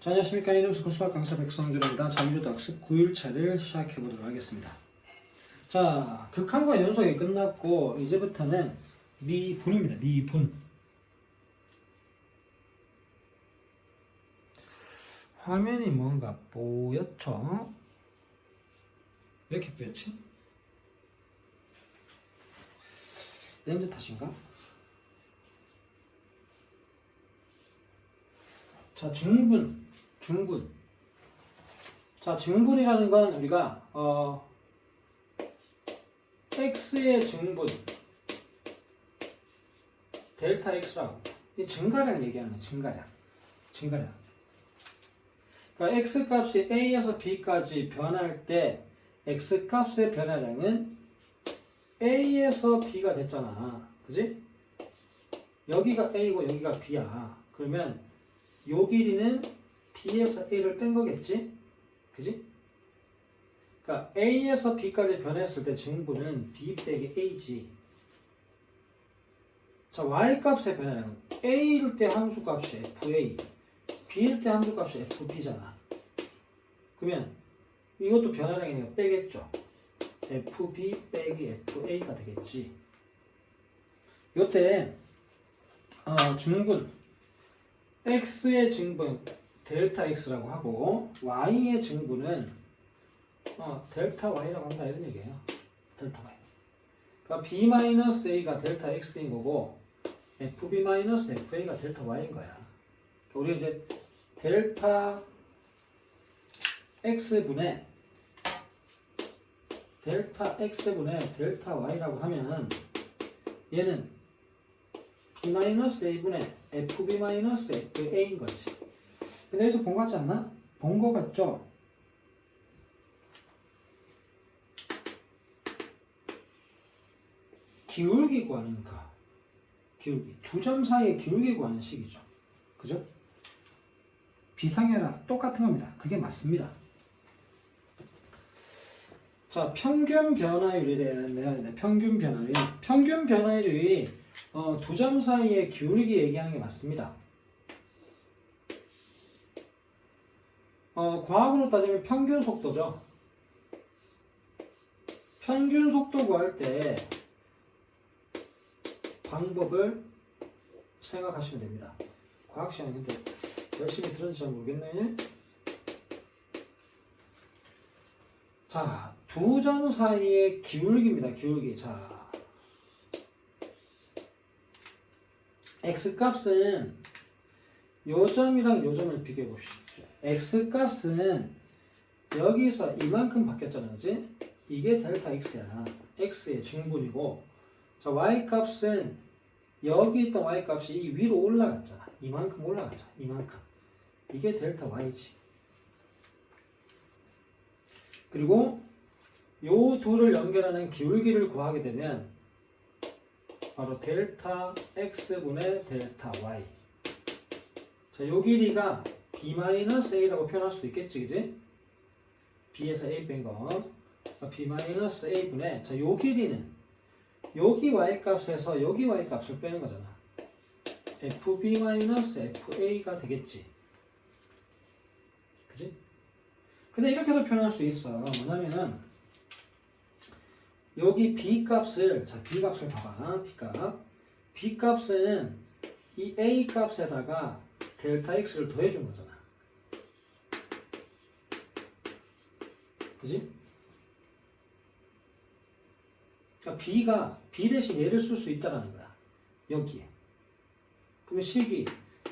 자, 안녕하십니까. 이름수 고수학 강사 백성준입니다. 자유주도 학습 9일차를 시작해 보도록 하겠습니다. 자, 극한과 연속이 끝났고, 이제부터는 미분입니다. 미분. 화면이 뭔가 뽀얗죠? 왜 이렇게 뽀얗지? 렌즈 탓인가? 자, 증분, 증분. 자, 증분이라는 건 우리가 어, x의 증분 델타 x라고 이 증가량 얘기하는 거야, 증가량, 증가량. 그러니까 x 값이 a에서 b까지 변할 때 x 값의 변화량은 a에서 b가 됐잖아, 그지? 여기가 a고 여기가 b야. 그러면 요 길이는 B에서 A를 뺀 거겠지? 그지? 그러니까 A에서 B까지 변했을 때 증부는 B 빼기 A지. 자, Y 값의 변화량은 A일 때 함수 값이 FA, B일 때 함수 값이 FB잖아. 그러면 이것도 변화량이니까 빼겠죠. FB 빼기 FA가 되겠지. 요때 어, 중분 x의 증분 델타 x라고 하고 y의 증분은 어, 델타 y라고 한다 이런 얘기예요. 델타 y. 그러니까 b 마이너스 a가 델타 x인 거고 fb 마이너스 fa가 델타 y인 거야. 그러니까 우리 이제 델타 x분의 델타 x분의 델타 y라고 하면 얘는 b-a분의 fb-fa인 거지. 근데 여기서 본 거 같지 않나? 본 거 같죠? 기울기 구하니까 기울기 두 점 사이의 기울기 구하는 식이죠. 그죠? 아니라 똑같은 겁니다. 그게 맞습니다. 자, 평균 변화율이 되는데요. 평균 변화율. 평균 변화율이 어, 두 점 사이의 기울기 얘기하는 게 맞습니다. 어, 과학으로 따지면 평균 속도죠. 평균 속도 구할 때 방법을 생각하시면 됩니다. 과학 시간인데 열심히 들었는지 잘 모르겠네. 자, 두 점 사이의 기울기입니다. 기울기. 자, x 값은 요 점이랑 요 점을 비교해 봅시다. X 값은 여기서 이만큼 바뀌었잖아, 그지? 이게 델타 x야. x의 증분이고, 자 y 값은 여기 있던 y 값이 이 위로 올라갔잖아. 이만큼 올라갔잖아. 이만큼. 이게 델타 y지. 그리고 요 둘을 연결하는 기울기를 구하게 되면 바로 델타 x분의 델타 y. 자, 요 길이가 b-a라고 표현할 수도 있겠지, 그지? b에서 a 뺀 거. b-a분의, 자, 요 길이는 여기 y 값에서 여기 y 값을 빼는 거잖아. fb-fa가 되겠지. 그지? 근데 이렇게도 표현할 수 있어. 뭐냐면은, 여기 b 값을 자 b 값을 봐봐 b 값 b 값은 이 a 값에다가 델타 x를 더해준 거잖아 그지? 그러니까 b가 b 대신 얘를 쓸 수 있다라는 거야 여기에 그러면 식이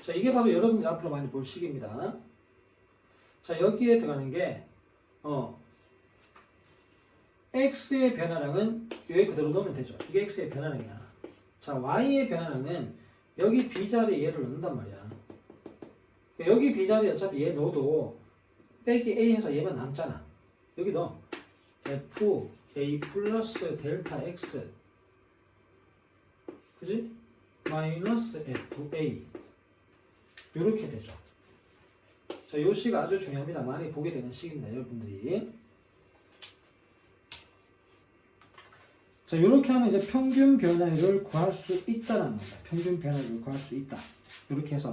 자 이게 바로 여러분들이 앞으로 많이 볼 식입니다 자 여기에 들어가는 게 어 x의 변화량은 여기 그대로 넣으면 되죠. 이게 x의 변화량이야. 자, y의 변화량은 여기 b 자리에 얘를 넣는단 말이야. 여기 b 자리에 어차피 얘 넣어도 빼기 a 해서 얘만 남잖아. 여기 넣어. f a 플러스 델타 x 그지? 마이너스 f a 이렇게 되죠. 자, 요 식 아주 중요합니다. 많이 보게 되는 식입니다, 여러분들이. 자, 이렇게 하면 이제 평균 변화율을 구할 수 있다는 겁니다. 평균 변화율을 구할 수 있다. 이렇게 해서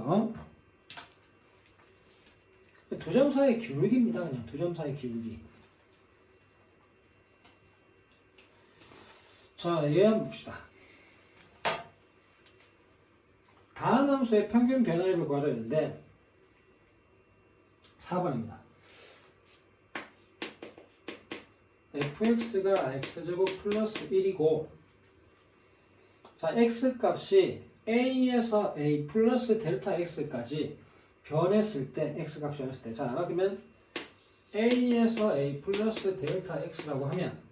사이의 기울기입니다. 그냥 사이의 기울기. 자, 얘 한번 봅시다. 다음 함수의 평균 변화율을 구하려 했는데 4번입니다. fx가 x제곱 플러스 1이고 자, x 값이 a에서 a 플러스 델타 x까지 변했을 때 x 값이 변했을 때 자, 그러면 a에서 a 플러스 델타 x라고 하면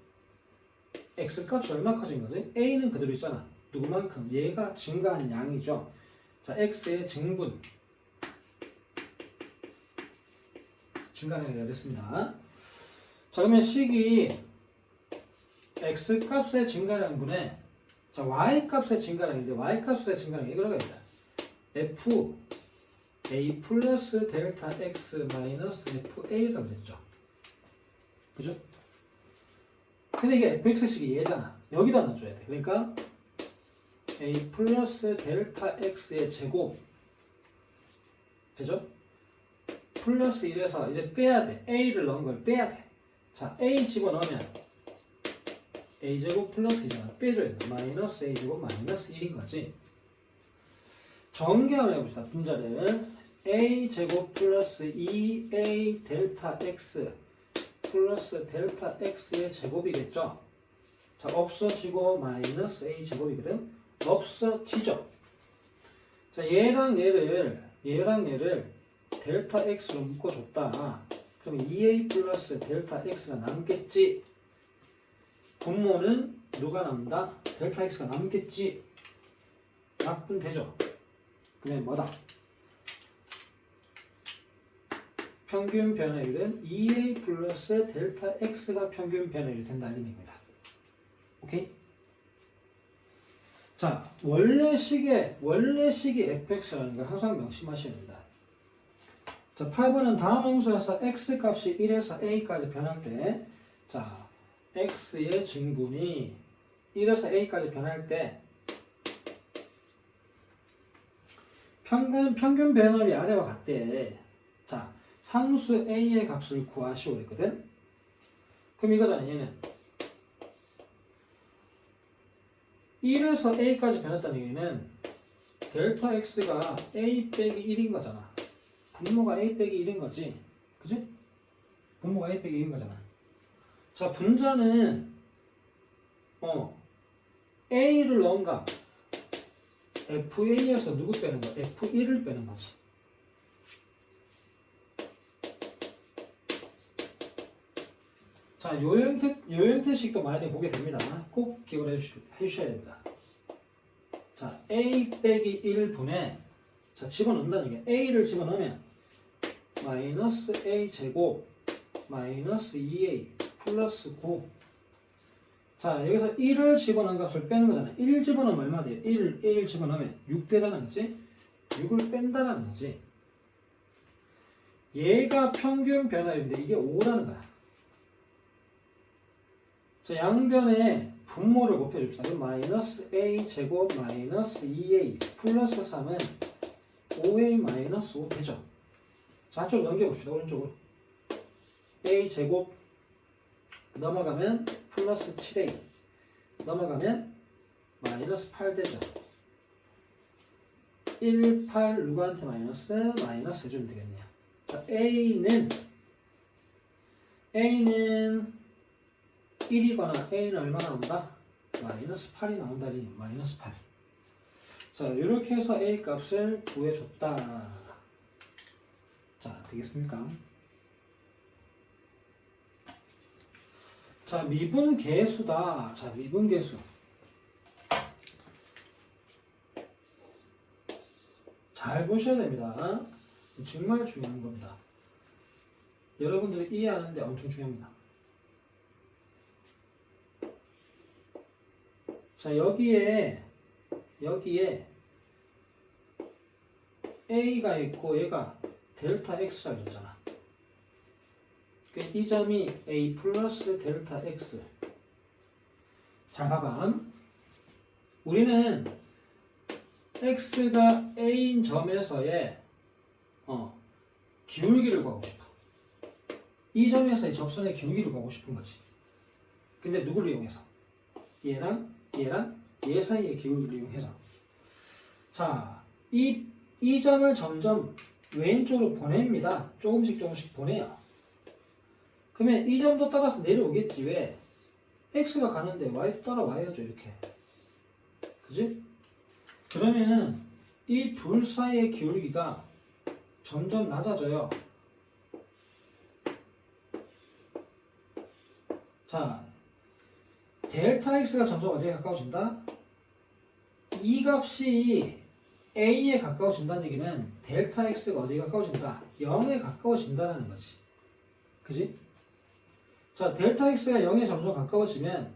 x 값이 얼마 커진 거지? a는 그대로 있잖아. 누구만큼? 얘가 증가한 양이죠. 자, x의 증분 증가는 되겠습니다. 자, 그러면 식이 x 값의 증가량분에 자, y 값의 증가량인데 y 값의 증가량이 이거가 있다. f a 플러스 델타 x 마이너스 f a라고 됐죠. 그죠? 근데 이게 fx식이 얘잖아. 여기다 넣어줘야 돼. 그러니까 a 플러스 델타 x의 제곱 되죠? 플러스 1에서 이제 빼야 돼. a를 넣은 걸 빼야 돼. 자, a 집어넣으면 a 제곱 플러스 2잖아. 빼줘야 돼. 마이너스 a 제곱 마이너스 1인 거지. 정계함을 해봅시다. 분자를 a 제곱 플러스 2a 델타 x 플러스 델타 x의 제곱이겠죠. 자, 없어지고 마이너스 a 제곱이거든. 없어지죠. 자, 얘랑 얘를 얘랑 얘를 델타 x로 묶어줬다. 그럼 2a 플러스 델타 x가 남겠지. 분모는 누가 남다? 델타 x가 남겠지. 약분 되죠. 그러면 뭐다? 평균 변화율은 2a 플러스 델타 x가 평균 변화율이 된다는 의미입니다. 오케이? 자, 원래 식의 원래 식이 fx라는 걸 항상 명심하셔야 됩니다. 자, 8번은 다음 함수에서 x 값이 1에서 a까지 변할 때, 자, x의 증분이 1에서 a까지 변할 때, 평균, 평균 변화율이 아래와 같대. 자, 상수 a의 값을 구하시오 그랬거든? 그럼 이거잖아, 얘는. 1에서 a까지 변했다는 얘기는 델타 x가 a 빼기 1인 거잖아. 분모가 a 빼기 1인 거지. 그지? 분모가 a 빼기 1인 거잖아. 자, 분자는 어 a를 넣은 값 FA에서 누구 빼는 거야? F1을 빼는 거지. 자, 요 형태, 요 형태식도 많이 보게 됩니다. 꼭 기억을 해주시, 해주셔야 됩니다. 자, A 빼기 1분에 자, 집어넣는다는 얘기야. A를 집어넣으면 마이너스 A 제곱 마이너스 2A 플러스 9 자, 여기서 1을 집어넣은 값을 빼는 거잖아. 1 집어넣으면 얼마 돼? 1, 1 집어넣으면 6 되잖아. 그치? 6을 뺀다는 거지. 얘가 평균 변화율인데 이게 5라는 거야. 자, 양변에 분모를 곱해줍시다. 마이너스 a 제곱 마이너스 2a 플러스 3은 5a 마이너스 5 되죠. 자, 한쪽으로 넘겨봅시다. 오른쪽으로. a 제곱 넘어가면 플러스 7a 넘어가면 마이너스 8 되죠. 1, 8 누구한테 마이너스 마이너스 해주면 되겠네요. 자, a는 a는 1이거나 a는 얼마 나온다? 마이너스 8이 나온다니 마이너스 8. 자 이렇게 해서 a 값을 구해줬다. 자 되겠습니까? 자 미분 계수다. 자 미분 계수. 잘 보셔야 됩니다. 정말 중요한 겁니다. 여러분들이 이해하는데 엄청 중요합니다. 자 여기에 여기에 a가 있고 얘가 델타 x라 그랬잖아. 그이 점이 a 플러스 델타 x. 자 봐봐. 우리는 x가 a인 점에서의 어, 기울기를 구하고 싶어. 이 점에서의 접선의 기울기를 구하고 싶은 거지. 근데 누구를 이용해서? 얘랑 얘랑 얘 사이의 기울기를 이용해서. 자, 이, 이 점을 점점 왼쪽으로 보냅니다. 조금씩 조금씩 보내요. 그러면 이 점도 따라서 내려오겠지. 왜? x가 가는데 y 따라와야죠. 이렇게. 그지? 그러면은 이 둘 사이의 기울기가 점점 낮아져요. 자, 델타 x가 점점 어디에 가까워진다? 이 값이 a에 가까워진다는 얘기는 델타 x가 어디에 가까워진다? 0에 가까워진다는 거지. 그지? 자, 델타 x가 0에 점점 가까워지면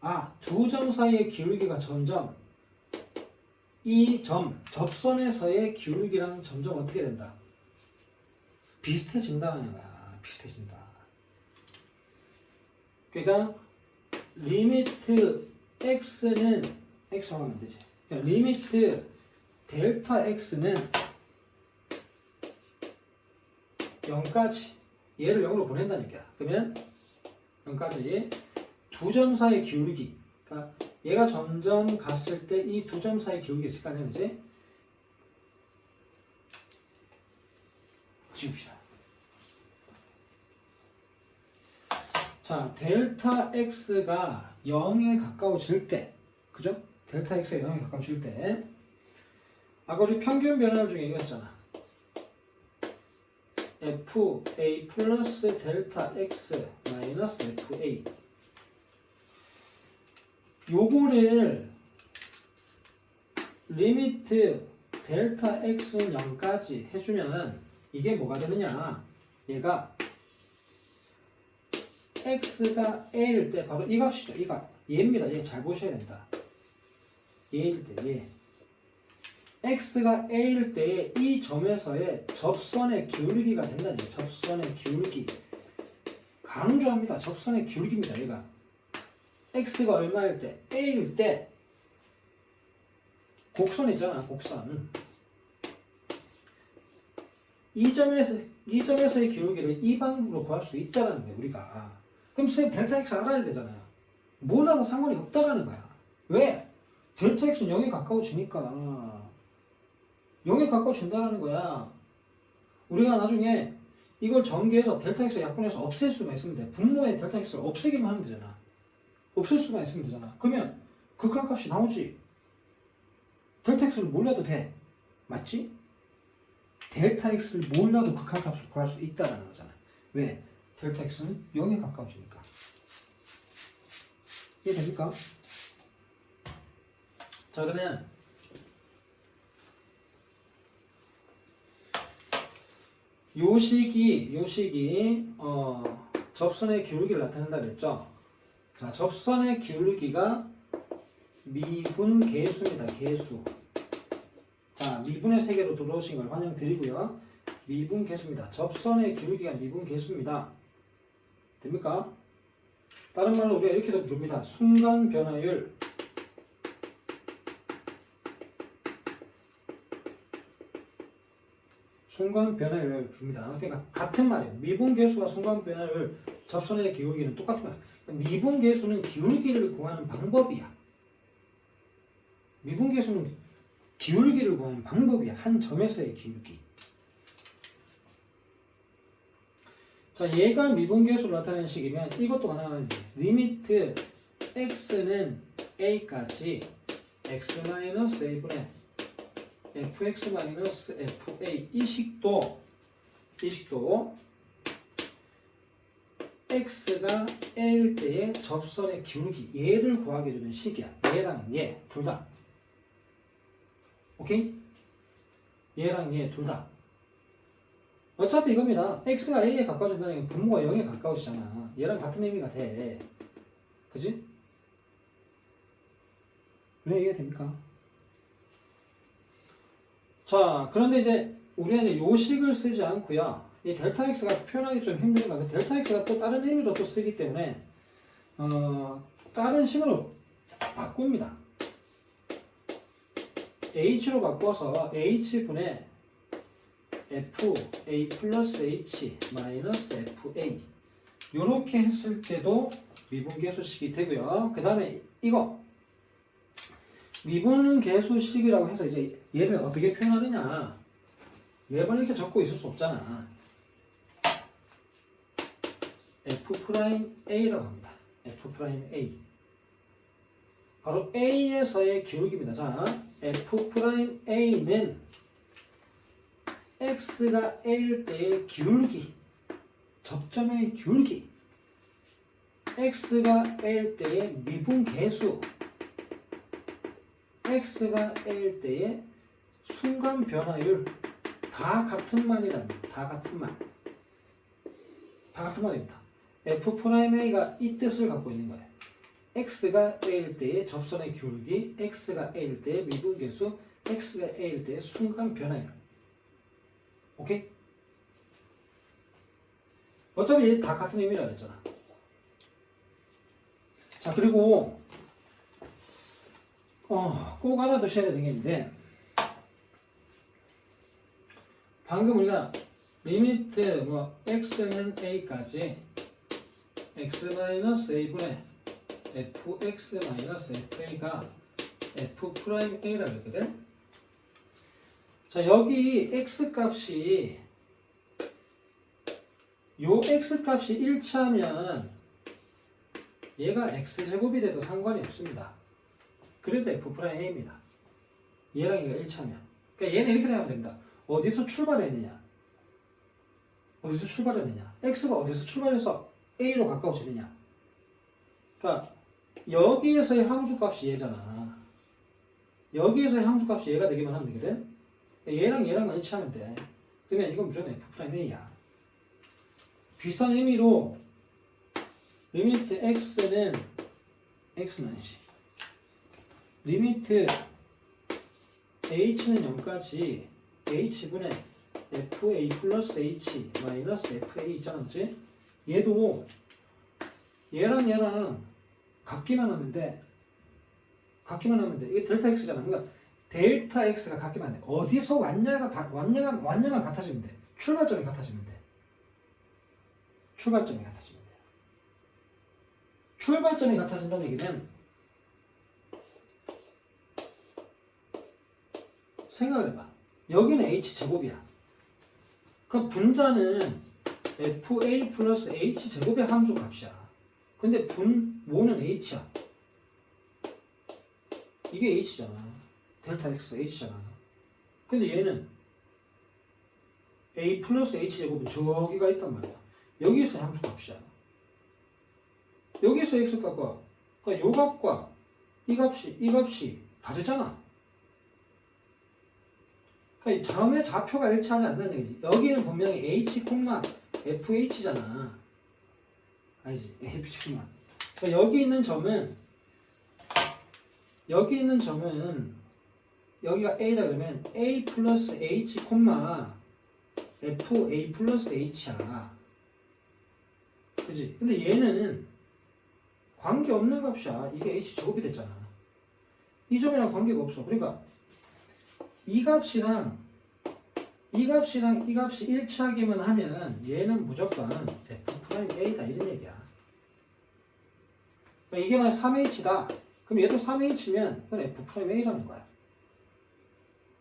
아, 두 점 사이의 기울기가 점점 이 점, 접선에서의 기울기랑 점점 어떻게 된다? 비슷해진다는 거야. 비슷해진다. 그러니까 리미트 x는 x 하면 되지. 그러니까 리미트 델타 x는 0까지 얘를 0으로 보낸다는 얘기야. 그러면 0까지 두 점 사이의 기울기. 그러니까 얘가 점점 갔을 때 이 두 점 사이 기울기 있을 거 아니야? 지웁시다. 자, 델타 x가 0에 가까워질 때, 그죠? 델타 x가 0에 가까워질 때, 아까 우리 평균 변화율 중에 이거 했잖아. fa 플러스 델타 x 마이너스 fa 요거를 리미트 델타 x는 0까지 해주면은 이게 뭐가 되느냐 얘가 x가 a일 때 바로 이 값이죠. 이 값 얘입니다. 얘 잘 보셔야 된다. 얘일 때 얘. X가 a일 때이 점에서의 접선의 기울기가 된다는 얘기예요 접선의 기울기. 강조합니다. 접선의 기울기입니다 얘가. X가 얼마일 때? a일 때. 곡선 있잖아 곡선. 이 점에서 이 점에서의 기울기를 이 방법으로 구할 수 있다는 거예요 우리가 그럼 쌤 델타 x 알아야 되잖아요 몰라도 상관이 없다라는 거야 왜? 델타 x는 0에 가까워지니까 0에 가까워진다는 거야 우리가 나중에 이걸 전개해서 델타 x 약분해서 없앨 수가 있으면 돼 분모의 델타 x를 없애기만 하면 되잖아 없앨 수가 있으면 되잖아. 그러면 극한값이 나오지. 델타 x를 몰라도 돼. 맞지? 델타 x를 몰라도 극한값을 구할 수 있다는 거잖아. 왜? 델타 x는 0에 가까워지니까. 이해됩니까? 자 그러면 요 식이 요 식이 어, 접선의 기울기를 나타낸다 그랬죠. 자, 접선의 기울기가 미분 계수입니다. 계수. 자, 미분의 세계로 들어오신 걸 환영드리고요. 미분 계수입니다. 접선의 기울기가 미분 계수입니다. 됩니까? 다른 말로 우리가 이렇게도 부릅니다. 순간 변화율. 순간 변화율을 부릅니다. 그러니까 같은 말이에요. 미분 계수와 순간 변화율 접선의 기울기는 똑같은 거예요. 미분 계수는 기울기를 구하는 방법이야. 미분 계수는 기울기를 구하는 방법이야. 한 점에서의 기울기. 자, 얘가 미분계수를 나타내는 식이면 이것도 가능하지. 리미트 x는 a까지 x-a분의 fx-fa 이 식도 이 식도 x가 a일 때의 접선의 기울기 얘를 구하게 주는 식이야. 얘랑 얘 둘 다. 오케이? 얘랑 얘 둘 다. 어차피 이겁니다. x가 a에 가까워진다는 게 분모가 0에 가까워지잖아. 얘랑 같은 의미가 돼. 그지? 왜 이해됩니까? 자, 그런데 이제 우리는 이제 요식을 쓰지 않고요. 이 델타 x가 표현하기 좀 힘든 것 같아요. 델타 x가 또 다른 의미로 또 쓰기 때문에 어, 다른 식으로 바꿉니다. h로 바꿔서 h분의 f a 플러스 h 마이너스 f a 요렇게 했을 때도 미분계수식이 되고요. 그 다음에 이거 미분계수식이라고 해서 이제 얘를 어떻게 표현하느냐 매번 이렇게 적고 있을 수 없잖아. f 프라임 a라고 합니다. f 프라임 a 바로 a에서의 기울기입니다. 자, f 프라임 a는 x가 a일 때의 기울기 접점의 기울기 x가 a일 때의 미분 계수 x가 a일 때의 순간 변화율 다 같은 말이랍니다. 다 같은 말. 다 같은 말입니다. f 프라임 a가 이 뜻을 갖고 있는 거예요. x가 a일 때의 접선의 기울기, x가 a일 때의 미분 계수, x가 a일 때의 순간 변화율. 오케이? 어차피 다 같은 의미라 그랬잖아. 자, 그리고 어, 꼭 알아두셔야 되는 게 있는데 방금 우리가 리미트 뭐 x는 a까지 x-a분의 fx-fa가 f 프라임 a라 그랬거든. 자 여기 x 값이 요 x 값이 1차면 얘가 x 제곱이 돼도 상관이 없습니다. 그래도 f 프라임 a입니다. 얘랑 얘가 1차면. 그러니까 얘는 이렇게 생각하면 됩니다. 어디서 출발했느냐? 어디서 출발했느냐? x가 어디서 출발해서 a로 가까워지느냐? 그러니까 여기에서의 함수 값이 얘잖아. 여기에서의 함수 값이 얘가 되기만 하면 되거든. 얘랑 얘랑만 일치하면 돼. 그러면 이건 무조건 f 프라임 a야. 비슷한 의미로 리미트 x는 x는 아니지. 리미트 h는 0까지 h분의 fa 플러스 h 마이너스 fa 있잖아, 그치? 얘도 얘랑 얘랑 같기만 하면 돼. 같기만 하면 돼. 이게 델타 x잖아. 그러니까 델타 x가 같기만 해. 어디서 왔냐가 가, 왔냐가 왔냐만 같아지면 돼. 출발점이 같아지면 돼. 출발점이 같아지면 돼. 출발점이 같아진다는 얘기는 생각을 해봐. 여기는 h 제곱이야. 그 분자는 fa 플러스 h 제곱의 함수 값이야. 근데 분 모는 h야. 이게 h잖아. 델타 x h잖아. 근데 얘는 a 플러스 h 제곱은 저기가 있단 말이야. 여기서 함수 값이야. 여기서 x 값과 그러니까 요 값과 이 값이 이 값이 다르잖아. 그러니까 이 점의 좌표가 일치하지 않는다는 얘기지. 여기는 분명히 h, fh잖아. 아니지, fh. 그러니까 여기 있는 점은 여기 있는 점은 여기가 a다 그러면 a 플러스 h, f a 플러스 h야. 그지? 근데 얘는 관계 없는 값이야. 이게 h 제곱이 됐잖아. 이 점이랑 관계가 없어. 그러니까 이 값이랑 이 값이랑 이 값이 일치하기만 하면 얘는 무조건 f 프라임 a다 이런 얘기야. 그러니까 이게 만약 3h다. 그럼 얘도 3h면 그건 f 프라임 a라는 거야.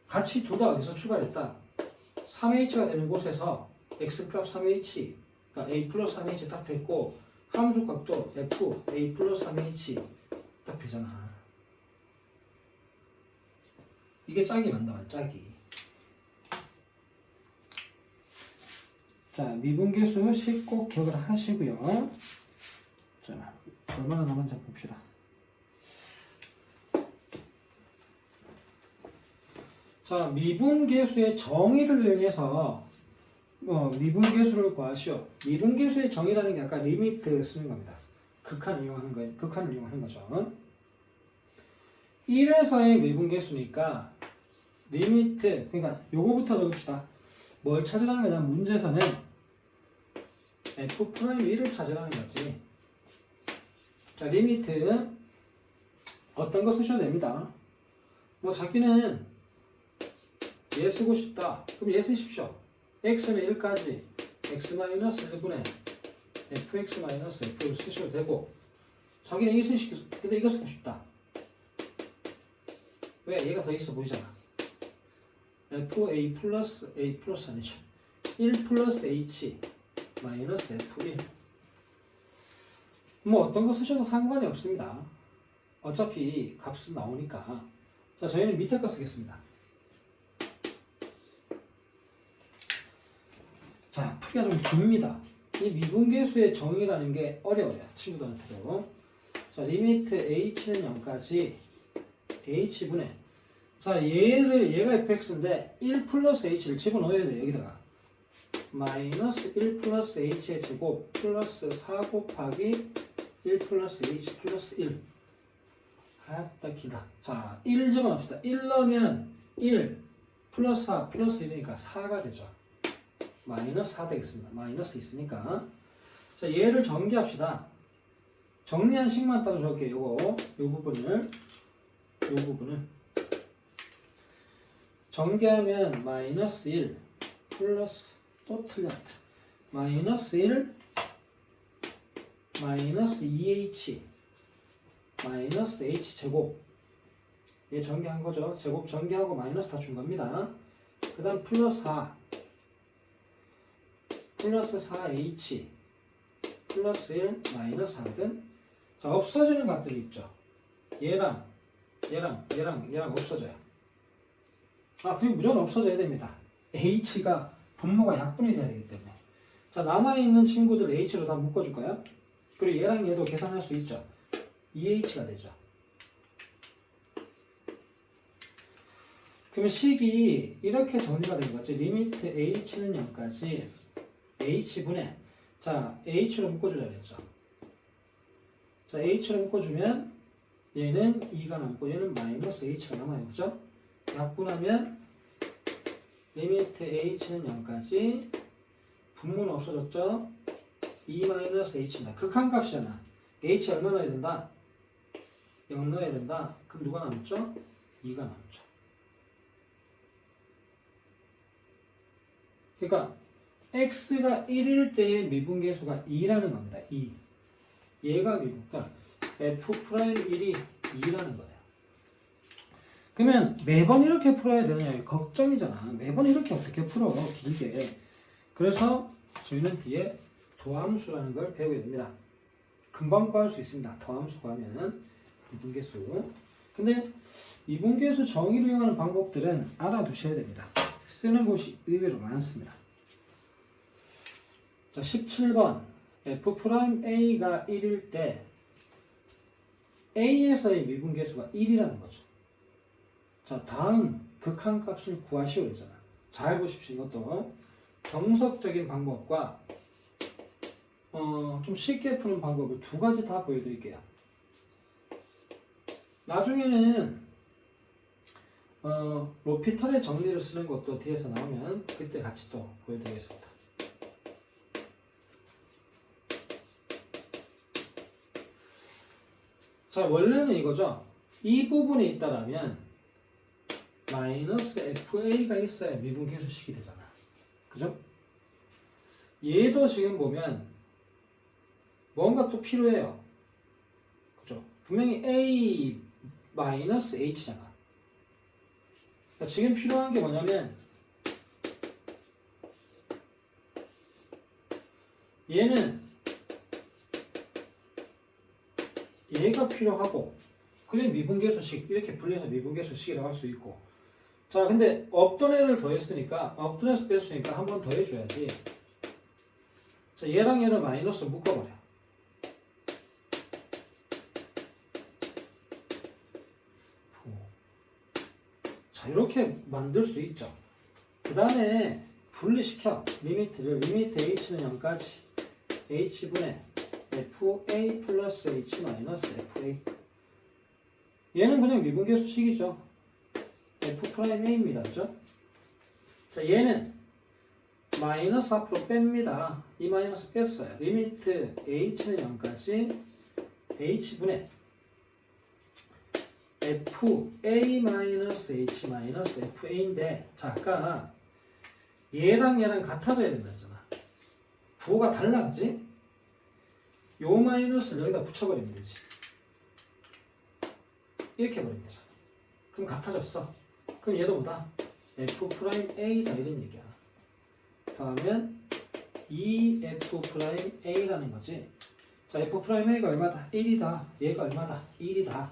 같이 둘 다 어디서 출발했다? 3h가 되는 곳에서 x값 3h, 그러니까 a 플러스 3h 딱 됐고 함수 값도 f a 플러스 3h 딱 되잖아. 이게 짝이 맞나 봐요, 짝이. 자, 미분계수 꼭 기억을 하시고요. 자, 얼마나 남았는지 한번 봅시다. 자, 미분계수의 정의를 이용해서 어, 미분계수를 구하시오. 미분계수의 정의라는 게 아까 리미트 쓰는 겁니다. 극한을 이용하는 거예요. 극한을 이용하는 거죠. 1에서의 미분계수니까 리미트 그러니까 요거부터 적읍시다. 뭘 찾으라는 거냐 문제에서는 f 프라임 1을 찾으라는 거지. 자 리미트 어떤 거 쓰셔도 됩니다. 뭐 자기는 얘 쓰고 싶다. 그럼 얘 쓰십시오. x는 1까지 x 마이너스 1분의 fx 마이너스 f를 쓰셔도 되고 자기는 이 쓰시고 근데 이거 쓰고 싶다. 왜? 얘가 더 있어 보이잖아. fa 플러스 a 플러스 아니죠. 1 플러스 h 마이너스 f1 뭐 어떤 거 쓰셔도 상관이 없습니다. 어차피 값은 나오니까 자 저희는 밑에 거 쓰겠습니다. 자 풀이가 좀 깁니다. 이 미분계수의 정의라는 게 어려워요. 친구들한테도. 자 리미트 h는 0까지 h분의 자 얘를 얘가 fx인데 1 플러스 h를 집어넣어야 돼요 여기다가. 마이너스 1 플러스 h의 제곱 플러스 4 곱하기 1 플러스 h 플러스 1 아따 기다. 자1 집어넣읍시다. 1 넣으면 1 플러스 4 플러스 1이니까 4가 되죠 마이너스 4 되겠습니다. 마이너스 있으니까. 자 얘를 전개합시다. 정리한 식만 따로 적을게요. 요거 요 부분을. 요 부분을. 전개하면 마이너스 1 플러스 또 틀렸다. 마이너스 1 마이너스 2h 마이너스 h 제곱. 얘 전개한 거죠. 제곱 전개하고 마이너스 다 준 겁니다. 그 다음 플러스 4 플러스 4h 플러스 1 마이너스 4든 자 없어지는 것들이 있죠. 얘랑 얘랑 얘랑 얘랑 없어져요. 아 그리고 무조건 없어져야 됩니다. H가 분모가 약분이 돼야 되기 때문에. 자 남아있는 친구들 h로 다 묶어줄까요? 그리고 얘랑 얘도 계산할 수 있죠. 2h가 되죠. 그러면 식이 이렇게 정리가 된 거죠 리미트 h는 0까지 h분의 자 h로 묶어주자 그랬죠 자 h로 묶어주면 얘는 2가 남고 얘는 마이너스 h가 남아요 그죠? 약분하면 리미트 h는 0까지 분모는 없어졌죠? 2 마이너스 h입니다. 극한값이잖아. h 얼마 넣어야 된다? 0 넣어야 된다. 그럼 누가 남죠? 2가 남죠. 그러니까 x가 1일 때의 미분계수가 2라는 겁니다. 2. 얘가 미분. 그러니까 f'1이 2라는 거예요. 그러면 매번 이렇게 풀어야 되느냐 걱정이잖아. 매번 이렇게 어떻게 풀어 길게. 그래서 저희는 뒤에 도함수라는 걸 배우게 됩니다. 금방 구할 수 있습니다. 도함수 구하면 미분계수. 근데 미분계수 정의를 이용하는 방법들은 알아두셔야 됩니다. 쓰는 곳이 의외로 많습니다. 자, 17번 f'A가 1일 때 A에서의 미분계수가 1이라는 거죠. 자, 다음 극한값을 구하시오 그러잖아. 잘 보십시오. 이것도 정석적인 방법과 어, 좀 쉽게 푸는 방법을 두 가지 다 보여드릴게요. 나중에는 어, 로피탈의 정리를 쓰는 것도 뒤에서 나오면 그때 같이 또 보여드리겠습니다. 자, 원래는 이거죠. 이 부분에 있다라면 마이너스 FA가 있어야 미분계수식이 되잖아. 그죠? 얘도 지금 보면 뭔가 또 필요해요. 그죠? 분명히 A 마이너스 H잖아. 그러니까 지금 필요한 게 뭐냐면 얘는 얘가 필요하고 그래 미분계수식 이렇게 분리해서 미분계수식이라고 할 수 있고. 자 근데 없던 애를 더했으니까 없던 애에서 뺐으니까 한 번 더 해줘야지. 자 얘랑 얘를 마이너스 묶어버려. 자 이렇게 만들 수 있죠. 그 다음에 분리시켜. 리미트를 리미트 h는 0까지. H분의 fa 플러스 h 마이너스 fa 얘는 그냥 미분계 수식이죠 f 프라임 a입니다 그죠? 자 얘는 마이너스 앞으로 뺍니다 이 마이너스 뺐어요 리미트 h는 0까지 h분의 fa 마이너스 h 마이너스 fa인데 자 아까 얘랑 얘랑 같아져야 된다 했잖아. 부호가 달라, 그지? 요 마이너스를 여기다 붙여버리면 되지. 이렇게 버리면 되잖아. 그럼 같아졌어. 그럼 얘도 뭐다? f 프라임 a다 이런 얘기야. 다음엔 2f 프라임 a라는 거지. 자, f 프라임 a가 얼마다? 1이다. 얘가 얼마다? 1이다.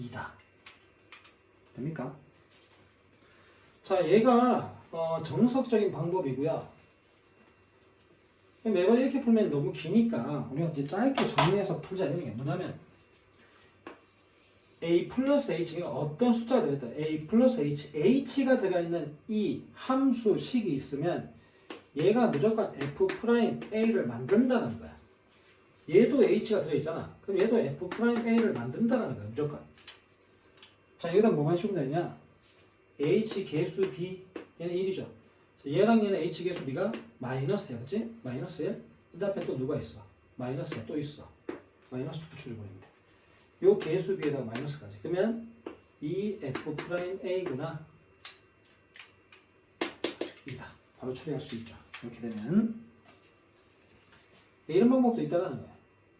2다. 됩니까? 자, 얘가 어, 정석적인 방법이고요. 매번 이렇게 풀면 너무 기니까 우리가 이제 짧게 정리해서 풀자 이런 게 뭐냐면 a 플러스 h가 어떤 숫자가 들어있다. A 플러스 h h가 들어있는 이 함수 식이 있으면 얘가 무조건 f 프라임 a를 만든다는 거야. 얘도 h가 들어있잖아. 그럼 얘도 f 프라임 a를 만든다는 거야 무조건. 자 여기다 뭐만 씌우면 되냐? H 개수 b. 얘는 1이죠 얘랑 얘는 h 개수 b가 마이너스야 그치? 마이너스 1그 앞에 또 누가 있어? 마이너스가 또 있어. 마이너스 붙여주고 있는데 요 개수 b에다가 마이너스까지. 그러면 이 f 프라임 a구나. 이다. 바로 처리할 수 있죠. 이렇게 되면. 이런 방법도 있다는 거예요.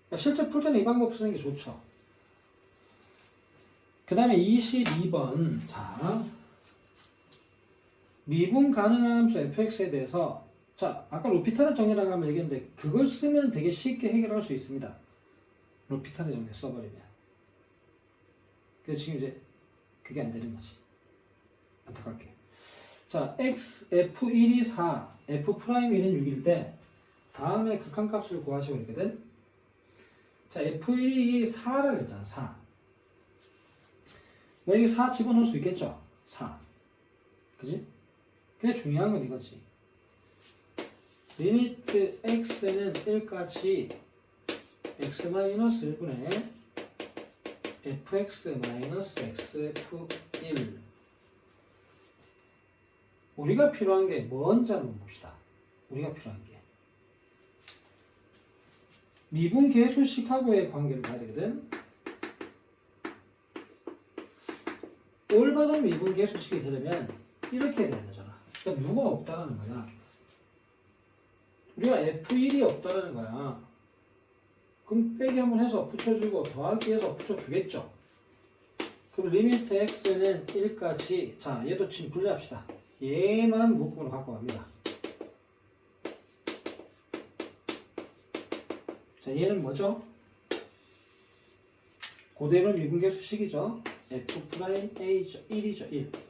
그러니까 실제 풀 때는 이 방법 쓰는 게 좋죠. 그 다음에 22번. 자 미분 가능한 함수 fx에 대해서 자 아까 로피타르 정리라고 하면 얘기했는데 그걸 쓰면 되게 쉽게 해결할 수 있습니다. 로피타르 정리 써버리면. 그래서 지금 이제 그게 안 되는 거지. 안타깝게. 자 x f1이 4 f 프라임 1은 6일 때 다음에 극한값을 구하시고 있거든 자 f1이 4를 했잖아 4 여기 4 집어넣을 수 있겠죠? 4 그지? 근데 중요한 건 이거지. 리미트 x는 1까지 x-1분의 fx-xf1 우리가 필요한 게 뭔지 한번 봅시다. 우리가 필요한 게 미분 계수식하고의 관계를 봐야 되거든. 올바른 미분 계수식이 되려면 이렇게 해야 되잖아. 그러니까 누가 없다라는 거야. 우리가 F1이 없다라는 거야. 그럼 빼기 한번 해서 붙여주고 더하기 해서 붙여주겠죠. 그럼 리미트 x는 1까지 자 얘도 지금 분리합시다. 얘만 묶음으로 갖고 갑니다. 자 얘는 뭐죠? 그대로 미분계수식이죠. f 프라임 a죠. 1이죠. 1.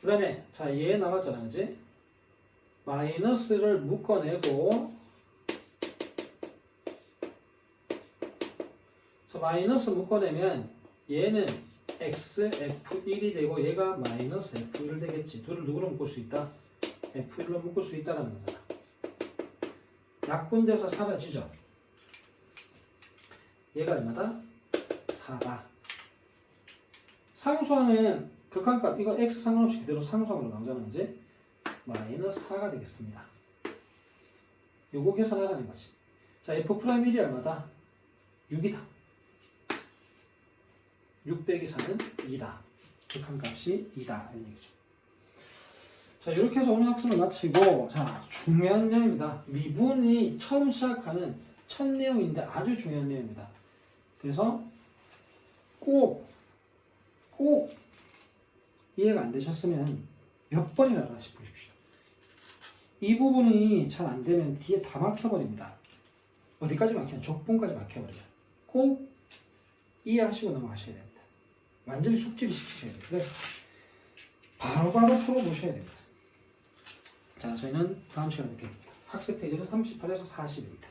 그 다음에 자 얘 남았잖아 그지 마이너스를 묶어내고 자 마이너스 묶어내면 얘는 x f1이 되고 얘가 마이너스 f1 되겠지. 둘을 누구로 묶을 수 있다? F1로 묶을 수 있다라는 거잖아 약분돼서 사라지죠. 얘가 얼마다? 4다 상수하는 극한값 이거 x 상관없이 그대로 상수항으로 나오잖아 이제 마이너스 4가 되겠습니다. 요거 계산하라는 거지. 자 f 프라임 1이 얼마다? 6이다. 6 빼기 4는 2다. 극한값이 2다. 이런 얘기죠. 자 이렇게 해서 오늘 학습을 마치고 자 중요한 내용입니다. 미분이 처음 시작하는 첫 내용인데 아주 중요한 내용입니다. 그래서 꼭꼭 이해가 안 되셨으면 몇 번이나 다시 보십시오. 이 부분이 잘 안 되면 뒤에 다 막혀버립니다. 어디까지 막히냐? 적분까지 막혀버려요. 꼭 이해하시고 넘어가셔야 됩니다. 완전히 숙지를 시키셔야 돼요. 바로바로 풀어보셔야 됩니다. 자, 저희는 다음 시간에 뵙겠습니다. 학습 페이지는 38에서 40입니다.